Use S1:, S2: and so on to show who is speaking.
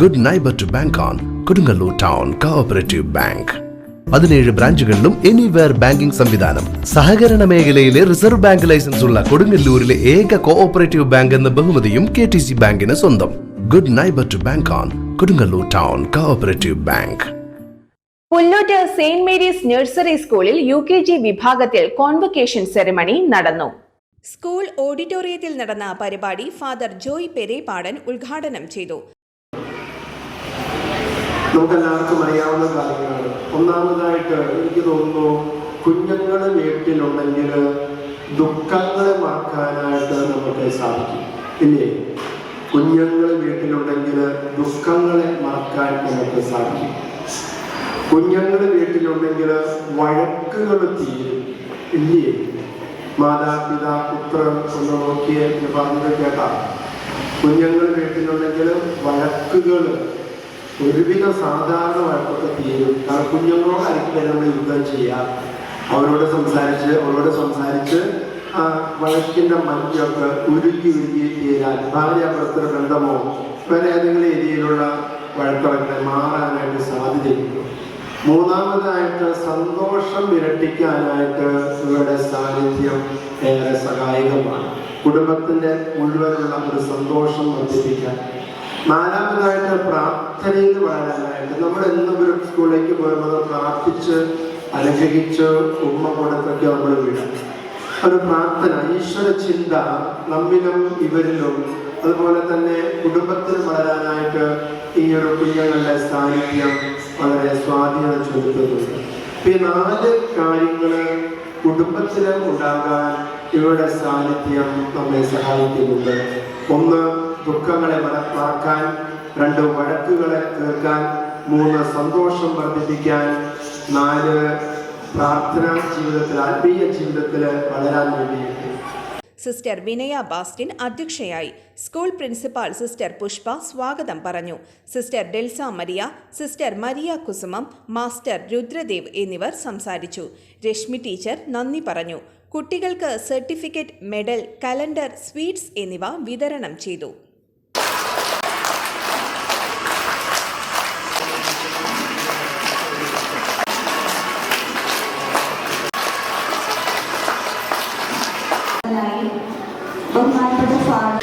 S1: Good neighbour to bank on Kodungallur town cooperative bank പതിനേഴ് ബ്രാഞ്ചുകളിലും anywhere banking സംവിധാനം. സഹകരണ മേഖലയിലെ റിസർവ് ബാങ്ക് ലൈസൻസ് ഉള്ള കൊടുങ്ങല്ലൂരിലെ ഏക കോഓപ്പറേറ്റീവ് ബാങ്ക് എന്ന ബഹുമതിയും കെ ടി സി ബാങ്കിന് സ്വന്തം. Good neighbour to bank on Kodungallur town cooperative bank
S2: Pullut saint Mary's nursery സ്കൂളിൽ യു കെ ജി വിഭാഗത്തിൽ കോൺവക്കേഷൻ സെറിമണി നടന്നു.
S3: സ്കൂൾ ഓഡിറ്റോറിയത്തിൽ നടന്ന പരിപാടി ഫാദർ ജോയ് പെരേപാടൻ ഉദ്ഘാടനം ചെയ്തു.
S4: നമുക്കെല്ലാവർക്കും അറിയാവുന്ന കാര്യങ്ങളാണ്. ഒന്നാമതായിട്ട് എനിക്ക് തോന്നുന്നു കുഞ്ഞുങ്ങൾ വീട്ടിലുണ്ടെങ്കിൽ ദുഃഖങ്ങൾ മറക്കാനായിട്ട് നമുക്ക് സാധിക്കും. ഇല്ലേ? കുഞ്ഞുങ്ങൾ വീട്ടിലുണ്ടെങ്കിൽ ദുഃഖങ്ങളെ മറക്കാൻ നമുക്ക് സാധിക്കും. കുഞ്ഞുങ്ങൾ വീട്ടിലുണ്ടെങ്കിൽ വഴക്കുകൾ തീരും. ഇല്ലേ? മാതാപിതാ പുത്രൻ ഒന്ന് നോക്കിയ പറഞ്ഞത് കേട്ടാ. കുഞ്ഞുങ്ങൾ വീട്ടിലുണ്ടെങ്കിൽ വഴക്കുകൾ ഒരുവിധം സാധാരണ വഴക്കൊക്കെ തീരും കാരണം കുഞ്ഞുങ്ങളോടായിരിക്കും നമ്മൾ യുദ്ധം ചെയ്യാം. അവരോട് സംസാരിച്ച് അവരോട് സംസാരിച്ച് ആ വഴക്കിന്റെ മഞ്ഞൊക്കെ ഉരുക്കി ഉരുക്കി തീരാൻ. ഭാര്യ പ്രസ്തര ബന്ധമോ വേറെ ഏതെങ്കിലും രീതിയിലുള്ള വഴക്കുകളൊക്കെ മാറാനായിട്ട് സാധ്യതയുണ്ട്. മൂന്നാമതായിട്ട് സന്തോഷം ഇരട്ടിക്കാനായിട്ട് ഇവരുടെ സാന്നിധ്യം ഏറെ സഹായകമാണ്. കുടുംബത്തിന്റെ മുഴുവനുള്ള ഒരു സന്തോഷം വർദ്ധിപ്പിക്കാൻ നാലാമതായിട്ട് പ്രാർത്ഥനയിൽ വളരാനായിട്ട് നമ്മൾ എന്നും ഒരു സ്കൂളിലേക്ക് പോയുമ്പോൾ പ്രാർത്ഥിച്ച് അനുഗ്രഹിച്ച് ഉമ്മ കൊടുത്തൊക്കെ നമ്മൾ വിടാം. ഒരു പ്രാർത്ഥന ഈശ്വര ചിന്ത നമ്മിലും ഇവരിലും. അതുപോലെ തന്നെ കുടുംബത്തിൽ വളരാനായിട്ട് ഈ ഒരു കുഞ്ഞുങ്ങളുടെ സാന്നിധ്യം വളരെ സ്വാധീനം ചെലുത്തുന്നുണ്ട്. ഈ നാല് കാര്യങ്ങൾ കുടുംബത്തിലും ഉണ്ടാകാൻ ഇവരുടെ സാന്നിധ്യം നമ്മെ സഹായിക്കുന്നുണ്ട്. ഒന്ന് ദുഃഖങ്ങളെ മനപ്പാക്കാൻ രണ്ട് വഴക്കുകളെ തീർക്കാൻ മൂന്ന് സന്തോഷം വർദ്ധിപ്പിക്കാൻ നാല് പ്രാർത്ഥനാ ജീവിതത്തിൽ ആത്മീയ ജീവിതത്തിൽ വളരാൻ വേണ്ടിയിട്ട്.
S3: സിസ്റ്റർ വിനയ ബാസ്റ്റിൻ അധ്യക്ഷയായി സ്കൂൾ പ്രിൻസിപ്പാൾ സിസ്റ്റർ പുഷ്പ സ്വാഗതം പറഞ്ഞു. Sister Delsa Maria sister Maria Kusumam master Rudradev എന്നിവർ സംസാരിച്ചു. രശ്മി ടീച്ചർ നന്ദി പറഞ്ഞു. കുട്ടികൾക്ക് സർട്ടിഫിക്കറ്റ് മെഡൽ കലണ്ടർ സ്വീറ്റ്സ് എന്നിവ വിതരണം ചെയ്തു. ായി
S5: ബഹുമാനപ്പെട്ട father